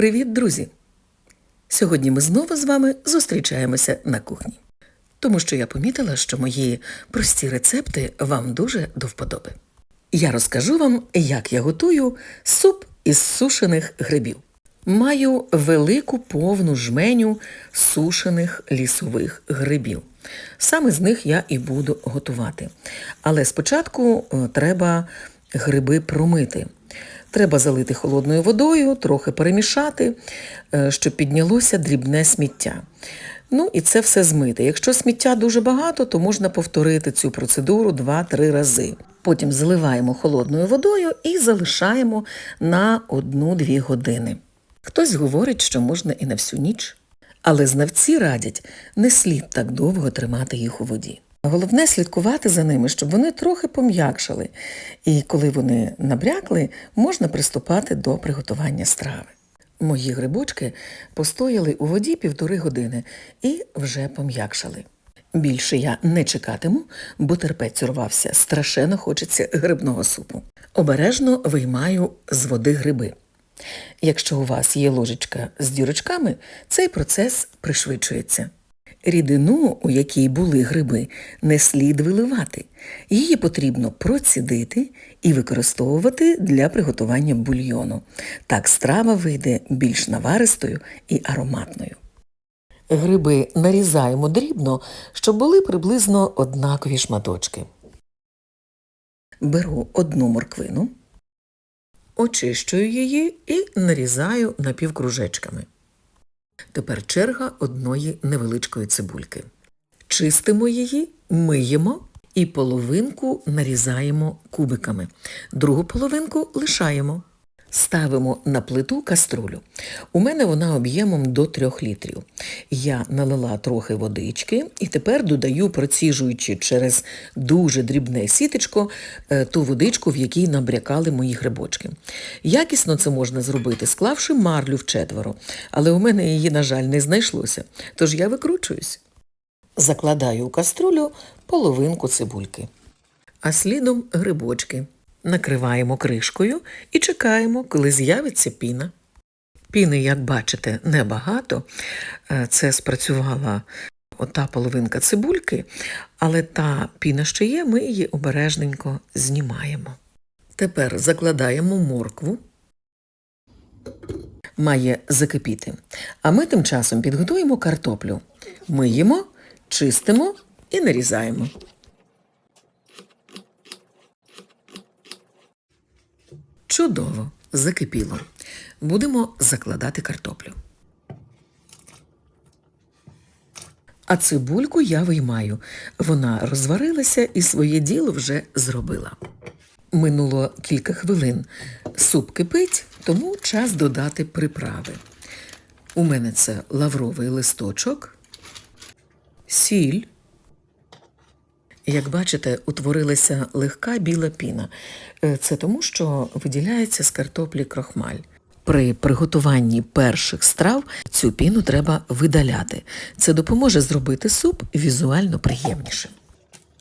Привіт, друзі! Сьогодні ми знову з вами зустрічаємося на кухні. Тому що я помітила, що мої прості рецепти вам дуже до вподоби. Я розкажу вам, як я готую суп із сушених грибів. Маю велику повну жменю сушених лісових грибів. Саме з них я і буду готувати. Але спочатку е, треба гриби промити. Треба залити холодною водою, трохи перемішати, е, щоб піднялося дрібне сміття. Ну і це все змити. Якщо сміття дуже багато, то можна повторити цю процедуру 2-3 рази. Потім заливаємо холодною водою і залишаємо на 1-2 години. Хтось говорить, що можна і на всю ніч. Але знавці радять не слід так довго тримати їх у воді. Головне слідкувати за ними, щоб вони трохи пом'якшали, і коли вони набрякли, можна приступати до приготування страви. Мої грибочки постояли у воді півтори години і вже пом'якшали. Більше я не чекатиму, бо терпець урвався, страшенно хочеться грибного супу. Обережно виймаю з води гриби. Якщо у вас є ложечка з дірочками, цей процес пришвидшується. Рідину, у якій були гриби, не слід виливати. Її потрібно процідити і використовувати для приготування бульйону. Так страва вийде більш наваристою і ароматною. Гриби нарізаємо дрібно, щоб були приблизно однакові шматочки. Беру одну морквину, очищую її і нарізаю напівкружечками. Тепер черга одної невеличкої цибульки. Чистимо її, миємо і половинку нарізаємо кубиками. Другу половинку лишаємо. Ставимо на плиту каструлю. У мене вона об'ємом до 3 літрів. Я налила трохи водички і тепер додаю, проціжуючи через дуже дрібне сітечко, е, ту водичку, в якій набрякали мої грибочки. Якісно це можна зробити, склавши марлю в четверо, але у мене її, на жаль, не знайшлося, тож я викручуюсь. Закладаю у каструлю половинку цибульки, а слідом грибочки. Накриваємо кришкою і чекаємо, коли з'явиться піна. Піни, як бачите, небагато. Е, Це спрацювала ота половинка цибульки, але та піна, що є, ми її обережненько знімаємо. Тепер закладаємо моркву. Має закипіти. А ми тим часом підготуємо картоплю. Миємо, чистимо і нарізаємо. Чудово, закипіло. Будемо закладати картоплю. А цибульку я виймаю. Вона розварилася і своє діло вже зробила. Минуло кілька хвилин. Суп кипить, тому час додати приправи. У мене це лавровий листочок, сіль. Як бачите, утворилася легка біла піна. Е, Це тому, що виділяється з картоплі крохмаль. При приготуванні перших страв цю піну треба видаляти. Це допоможе зробити суп візуально приємнішим.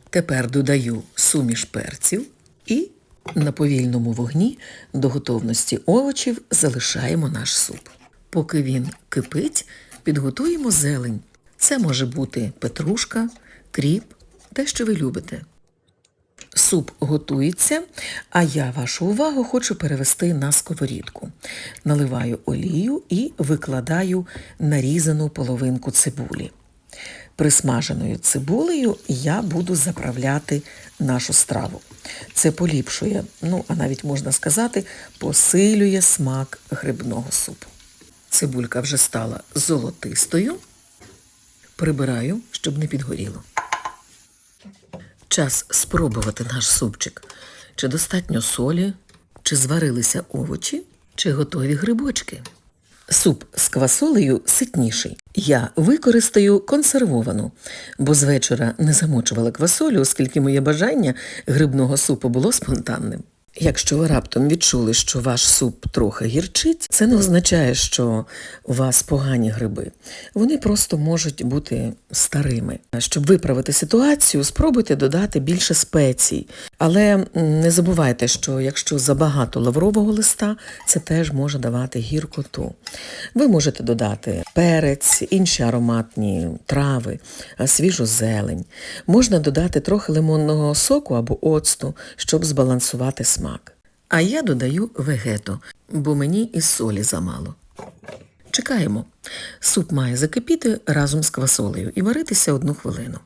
Тепер додаю суміш перців і на повільному вогні до готовності овочів залишаємо наш суп. Поки він кипить, підготуємо зелень. Це може бути петрушка, кріп, те, що ви любите. Суп готується, а я вашу увагу хочу перевести на сковорідку. Наливаю олію і викладаю нарізану половинку цибулі. Присмаженою цибулею я буду заправляти нашу страву. Це поліпшує, ну, а навіть можна сказати, посилює смак грибного супу. Цибулька вже стала золотистою. Прибираю, щоб не підгоріло. Час спробувати наш супчик. Чи достатньо солі, чи зварилися овочі, чи готові грибочки. Суп з квасолею ситніший. Я використаю консервовану, бо з вечора не замочувала квасолю, оскільки моє бажання грибного супу було спонтанним. Якщо ви раптом відчули, що ваш суп трохи гірчить, це не означає, що у вас погані гриби. Вони просто можуть бути старими. Щоб виправити ситуацію, спробуйте додати більше спецій. Але не забувайте, що якщо забагато лаврового листа, це теж може давати гіркоту. Ви можете додати перець, інші ароматні трави, свіжу зелень. Можна додати трохи лимонного соку або оцту, щоб збалансувати смак. А я додаю вегето, бо мені і солі замало. Чекаємо. Суп має закипіти разом з квасолею і варитися одну хвилину.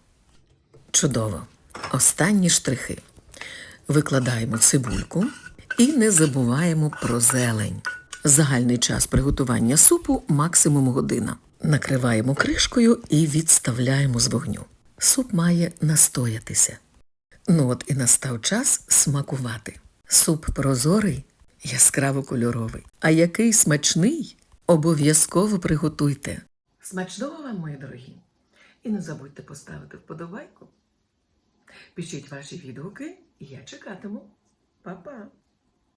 Чудово. Останні штрихи. Викладаємо цибульку і не забуваємо про зелень. Загальний час приготування супу максимум година. Накриваємо кришкою і відставляємо з вогню. Суп має настоятися. Ну от і настав час смакувати. Суп прозорий, яскраво кольоровий. А який смачний, обов'язково приготуйте. Смачного вам, мої дорогі! І не забудьте поставити вподобайку. Пишіть ваші відгуки, і я чекатиму. Па-па!